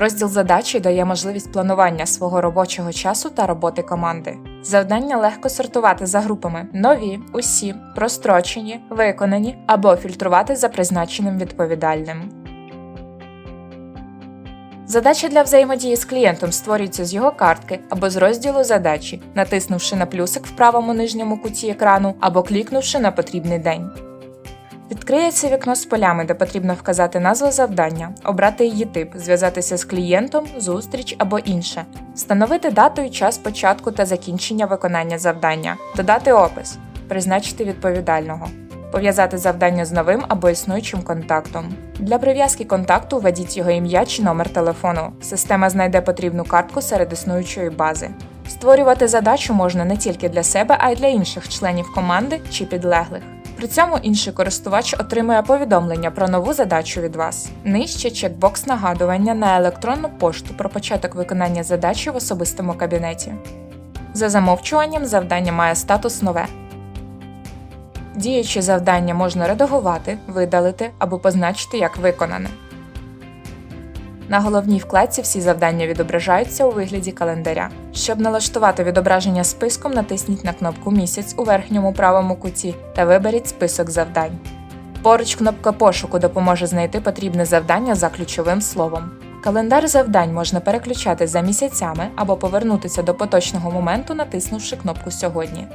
Розділ задачі дає можливість планування свого робочого часу та роботи команди. Завдання легко сортувати за групами: нові, усі, прострочені, виконані або фільтрувати за призначеним відповідальним. Задача для взаємодії з клієнтом створюється з його картки або з розділу задачі, натиснувши на плюсик в правому нижньому куті екрану або клікнувши на потрібний день. Відкриється вікно з полями, де потрібно вказати назву завдання, обрати її тип, зв'язатися з клієнтом, зустріч або інше, встановити дату і час початку та закінчення виконання завдання, додати опис, призначити відповідального, пов'язати завдання з новим або існуючим контактом. Для прив'язки контакту введіть його ім'я чи номер телефону. Система знайде потрібну картку серед існуючої бази. Створювати задачу можна не тільки для себе, а й для інших членів команди чи підлеглих. При цьому інший користувач отримує повідомлення про нову задачу від вас. Нижче чекбокс нагадування на електронну пошту про початок виконання задачі в особистому кабінеті. За замовчуванням завдання має статус нове. Діючі завдання можна редагувати, видалити або позначити як виконане. На головній вкладці всі завдання відображаються у вигляді календаря. Щоб налаштувати відображення списком, натисніть на кнопку Місяць у верхньому правому куті та виберіть список завдань. Поруч кнопка пошуку допоможе знайти потрібне завдання за ключовим словом. Календар завдань можна переключати за місяцями або повернутися до поточного моменту, натиснувши кнопку Сьогодні.